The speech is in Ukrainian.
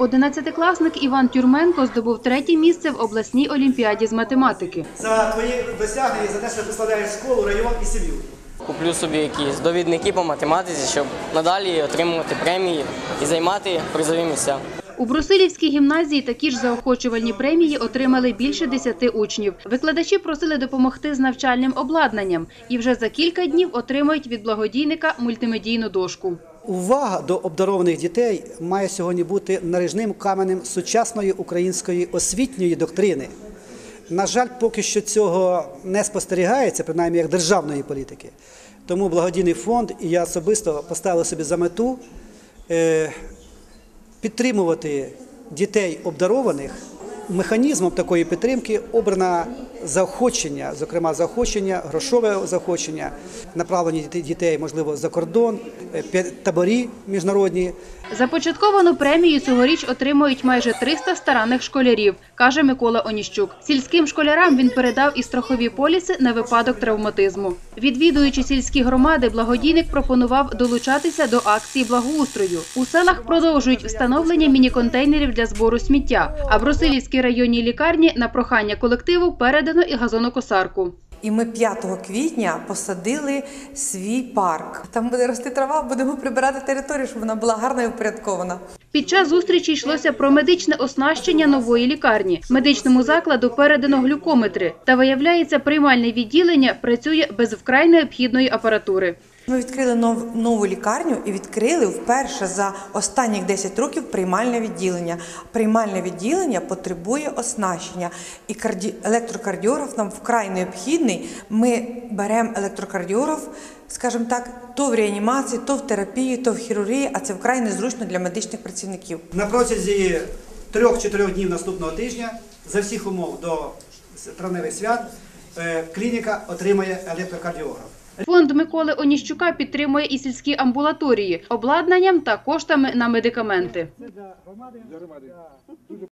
Одинадцятикласник Іван Тюрменко здобув третє місце в обласній олімпіаді з математики. за твої досягнення, за те, що ти прославляєш школу, район і сім'ю. Куплю собі якісь довідники по математиці, щоб надалі отримувати премії і займати призові місця. У Брусилівській гімназії такі ж заохочувальні премії отримали більше десяти учнів. Викладачі просили допомогти з навчальним обладнанням і вже за кілька днів отримають від благодійника мультимедійну дошку. Увага до обдарованих дітей має сьогодні бути наріжним каменем сучасної української освітньої доктрини. На жаль, поки що цього не спостерігається, принаймні як державної політики. Тому благодійний фонд і я особисто поставив собі за мету е, підтримувати дітей обдарованих. Механізмом такої підтримки обрано заохочення, зокрема заохочення, грошове заохочення, направлені дітей- дітей, можливо, за кордон, е, таборі міжнародні. Започатковану премію цьогоріч отримують майже 300 старанних школярів, каже Микола Оніщук. Сільським школярам він передав і страхові поліси на випадок травматизму. Відвідуючи сільські громади, благодійник пропонував долучатися до акції благоустрою. У селах продовжують встановлення міні-контейнерів для збору сміття. А в Брусилівській районній лікарні на прохання колективу передано і газонокосарку. І ми 5 квітня посадили свій парк. Там буде рости трава, будемо прибирати територію, щоб вона була гарно і впорядкована. Під час зустрічі йшлося про медичне оснащення нової лікарні. Медичному закладу передано глюкометри. Та виявляється, приймальне відділення працює без вкрай необхідної апаратури. Ми відкрили нов, нову лікарню і відкрили вперше за останніх 10 років приймальне відділення. Приймальне відділення потребує оснащення, і карді... електрокардіограф нам вкрай необхідний. Ми беремо електрокардіограф, скажімо так, то в реанімації, то в терапії, то в хірургії, а це вкрай незручно для медичних працівників. На протязі трьох-чотирьох днів наступного тижня за всіх умов до травневих свят е, клініка отримає електрокардіограф. Фонд Миколи Оніщука підтримує і сільські амбулаторії. Обладнанням та коштами на медикаменти.